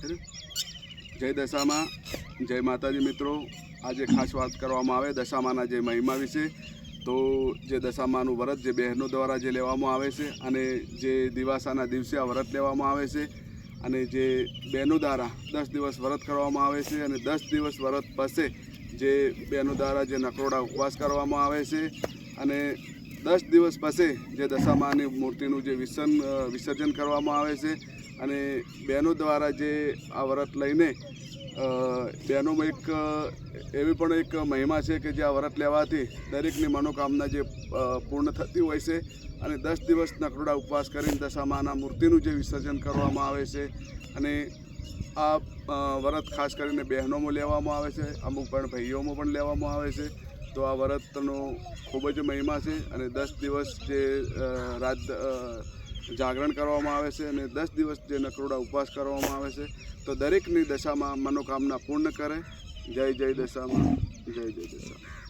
જય દશામાં. જય માતાજી મિત્રો. આજે ખાસ વાત કરવામાં આવે દશામાના જે મહિમા વિશે. તો જે દશામાનું વ્રત જે બહેનો દ્વારા જે લેવામાં આવે છે અને જે દિવાસાના દિવસે આ વ્રત લેવામાં આવે છે અને જે બહેનો દ્વારા દસ દિવસ વ્રત કરવામાં આવે છે અને દસ દિવસ વ્રત પછી જે બહેનો દ્વારા જે નકરોડા ઉપવાસ કરવામાં આવે છે અને દસ દિવસ પછી જે દશામાની મૂર્તિનું જે વિસર્જન વિસર્જન કરવામાં આવે છે અને બહેનો દ્વારા જે આ વ્રત લઈને બહેનોમાં એક એવી પણ એક મહિમા છે કે જે આ વ્રત લેવાથી દરેકની મનોકામના જે પૂર્ણ થતી હોય છે અને દસ દિવસ નકરોડા ઉપવાસ કરીને દશામાના મૂર્તિનું જે વિસર્જન કરવામાં આવે છે અને આ વ્રત ખાસ કરીને બહેનોમાં લેવામાં આવે છે, અમુક પણ ભાઈઓમાં પણ લેવામાં આવે છે. તો આ વ્રતનો ખૂબ જ મહિમા છે અને દસ દિવસ જે રાત જાગરણ કરવામાં આવે છે અને દસ દિવસ જે નકરોડા ઉપવાસ કરવામાં આવે છે, તો દરેકની દશામાં મનોકામના પૂર્ણ કરે. જય જય દશામાં. જય જય દશા